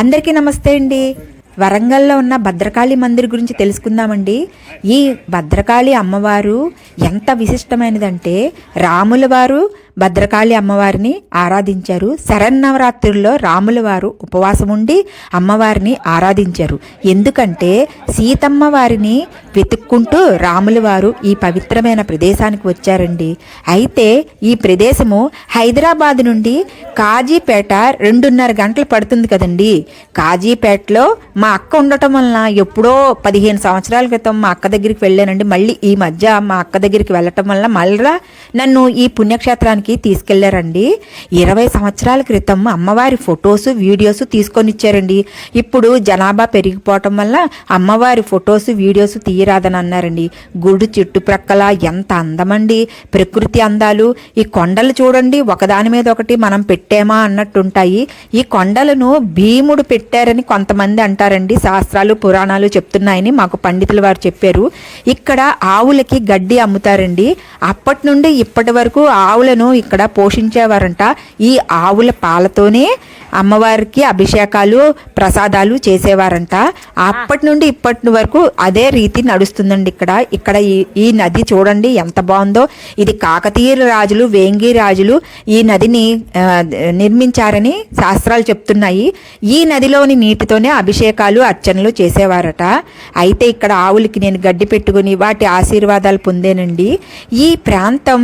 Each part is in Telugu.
అందరికీ నమస్తే అండి. వరంగల్లో ఉన్న భద్రకాళి మందిర్ గురించి తెలుసుకుందామండి. ఈ భద్రకాళి అమ్మవారు ఎంత విశిష్టమైనదంటే రాముల వారు భద్రకాళి అమ్మవారిని ఆరాధించారు. శరన్నవరాత్రుల్లో రాముల వారు ఉపవాసం ఉండి అమ్మవారిని ఆరాధించారు. ఎందుకంటే సీతమ్మ వారిని వెతుక్కుంటూ రాముల వారు ఈ పవిత్రమైన ప్రదేశానికి వచ్చారండి. అయితే ఈ ప్రదేశము హైదరాబాద్ నుండి కాజీపేట రెండున్నర గంటలు పడుతుంది కదండి. కాజీపేటలో మా అక్క ఉండటం వలన ఎప్పుడో పదిహేను సంవత్సరాల క్రితం మా అక్క దగ్గరికి వెళ్ళానండి. మళ్ళీ ఈ మధ్య మా అక్క దగ్గరికి వెళ్ళటం వల్ల మళ్ళా నన్ను ఈ పుణ్యక్షేత్రానికి తీసుకెళ్ళారండి. ఇరవై సంవత్సరాల క్రితం అమ్మవారి ఫొటోస్ వీడియోస్ తీసుకొని ఇచ్చారండి ఇప్పుడు జనాభా పెరిగిపోవటం వల్ల అమ్మవారి ఫొటోస్ వీడియోస్ తీయరాదని అన్నారండి. గుడి చుట్టుప్రక్కల ఎంత అందమండి. ప్రకృతి అందాలు. ఈ కొండలు చూడండి ఒకదాని మీద ఒకటి మనం పెట్టామా అన్నట్టుంటాయి. ఈ కొండలను భీముడు పెట్టారని కొంతమంది అంటారండి. శాస్త్రాలు పురాణాలు చెప్తున్నాయని మాకు పండితులు వారు చెప్పారు. ఇక్కడ ఆవులకి గడ్డి అమ్ముతారండి. అప్పటి నుండి ఇప్పటి వరకు ఆవులను ఇక్కడ పోషించేవారంట. ఈ ఆవుల పాలతోనే అమ్మవారికి అభిషేకాలు ప్రసాదాలు చేసేవారంట. అప్పటి నుండి ఇప్పటి వరకు అదే రీతి నడుస్తుందండి ఇక్కడ. ఇక్కడ ఈ ఈ నది చూడండి ఎంత బాగుందో. ఇది కాకతీయ రాజులు వేంగి రాజులు ఈ నదిని నిర్మించారని శాస్త్రాలు చెప్తున్నాయి. ఈ నదిలోని నీటితోనే అభిషేకాలు అర్చనలు చేసేవారట. అయితే ఇక్కడ ఆవులకి నేను గడ్డి పెట్టుకుని వాటి ఆశీర్వాదాలు పొందేనండి. ఈ ప్రాంతం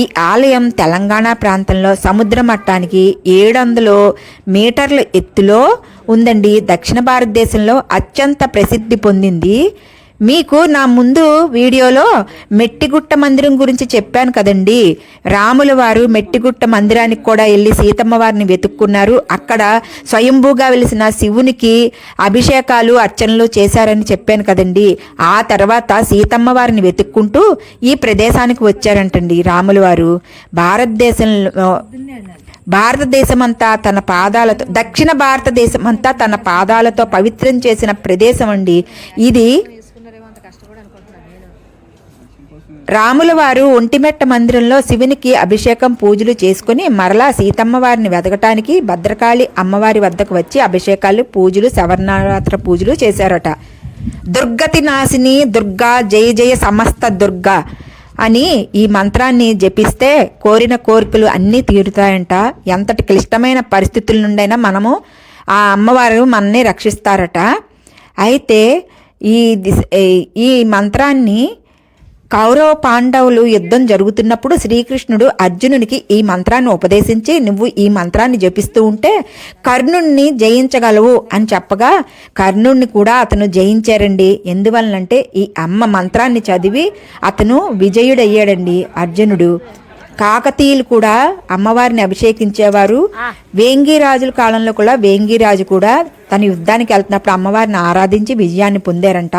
ఈ ఆలయం తెలంగాణ ప్రాంతంలో సముద్ర మట్టానికి ఏడు వందలు మీటర్ల ఎత్తులో ఉందండి. దక్షిణ భారతదేశంలో అత్యంత ప్రసిద్ధి పొందింది. మీకు నా ముందు వీడియోలో మెట్టిగుట్ట మందిరం గురించి చెప్పాను కదండి. రాముల వారు మెట్టిగుట్ట మందిరానికి కూడా వెళ్ళి సీతమ్మ వారిని వెతుక్కున్నారు. అక్కడ స్వయంభూగా వెలిసిన శివునికి అభిషేకాలు అర్చనలు చేశారని చెప్పాను కదండి. ఆ తర్వాత సీతమ్మ వారిని వెతుక్కుంటూ ఈ ప్రదేశానికి వచ్చారంటండి రాముల వారు. భారతదేశంలో భారతదేశమంతా తన పాదాలతో దక్షిణ భారతదేశమంతా తన పాదాలతో పవిత్రం చేసిన ప్రదేశం అండి. ఇది రాముల వారు ఒంటిమెట్ట మందిరంలో శివునికి అభిషేకం పూజలు చేసుకుని మరలా సీతమ్మ వారిని వెతకటానికి భద్రకాళి అమ్మవారి వద్దకు వచ్చి అభిషేకాలు పూజలు శవర్ణరాత్ర పూజలు చేశారట. దుర్గతి నాశిని దుర్గా జయ జయ సమస్త దుర్గా. అని ఈ మంత్రాన్ని జపిస్తే కోరిన కోరికలు అన్నీ తీరుతాయంట. ఎంతటి క్లిష్టమైన పరిస్థితుల నుండైనా మనము ఆ అమ్మవారు మనల్ని రక్షిస్తారట. అయితే ఈ ఈ మంత్రాన్ని కౌరవ పాండవులు యుద్ధం జరుగుతున్నప్పుడు శ్రీకృష్ణుడు అర్జునునికి ఈ మంత్రాన్ని ఉపదేశించి నువ్వు ఈ మంత్రాన్ని జపిస్తూ ఉంటే కర్ణుణ్ణి జయించగలవు అని చెప్పగా కర్ణుణ్ణి కూడా అతను జయించారండి. ఎందువలనంటే ఈ అమ్మ మంత్రాన్ని చదివి అతను విజయుడయ్యాడండి అర్జునుడు. కాకతీయులు కూడా అమ్మవారిని అభిషేకించేవారు. వేంగిరాజుల కాలంలో కూడా వేంగిరాజు కూడా తన యుద్ధానికి వెళ్తున్నప్పుడు అమ్మవారిని ఆరాధించి విజయాన్ని పొందారంట.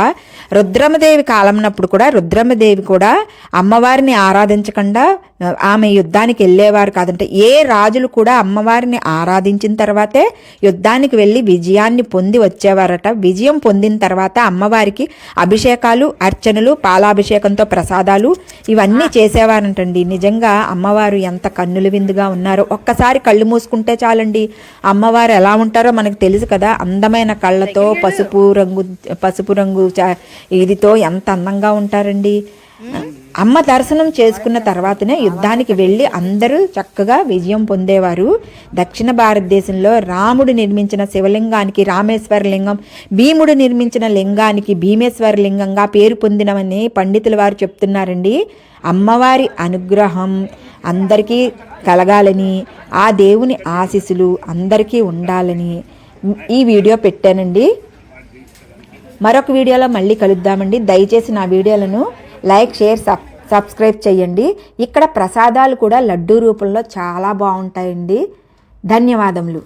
రుద్రమదేవి కాలంనప్పుడు కూడా రుద్రమదేవి కూడా అమ్మవారిని ఆరాధించకుండా ఆమె యుద్ధానికి వెళ్ళేవారు కాదంటే. ఏ రాజులు కూడా అమ్మవారిని ఆరాధించిన తర్వాతే యుద్ధానికి వెళ్ళి విజయాన్ని పొంది వచ్చేవారట. విజయం పొందిన తర్వాత అమ్మవారికి అభిషేకాలు అర్చనలు పాలాభిషేకంతో ప్రసాదాలు ఇవన్నీ చేసేవారంటండి. నిజంగా అమ్మవారు ఎంత కన్నుల విందుగా ఉన్నారో. ఒక్కసారి కళ్ళు మూసుకుంటే చాలండి. అమ్మవారు ఎలా ఉంటారో మనకు తెలుసు కదా. అందమైన కళ్ళతో పసుపు రంగు పసుపు రంగు చ- ఇదితో ఎంత అందంగా ఉంటారండి. అమ్మ దర్శనం చేసుకున్న తర్వాతనే యుద్ధానికి వెళ్ళి అందరూ చక్కగా విజయం పొందేవారు. దక్షిణ భారతదేశంలో రాముడు నిర్మించిన శివలింగానికి రామేశ్వర లింగం భీముడు నిర్మించిన లింగానికి భీమేశ్వర లింగంగా పేరు పొందినవని పండితుల వారు చెప్తున్నారండి. అమ్మవారి అనుగ్రహం అందరికీ కలగాలని ఆ దేవుని ఆశీస్సులు అందరికీ ఉండాలని ఈ వీడియో పెట్టానండి. మరొక వీడియోలో మళ్ళీ కలుద్దామండి. దయచేసి నా వీడియోలను లైక్ షేర్ సబ్ సబ్స్క్రైబ్ చేయండి. ఇక్కడ ప్రసాదాలు కూడా లడ్డూ రూపంలో చాలా బాగుంటాయండి. ధన్యవాదములు.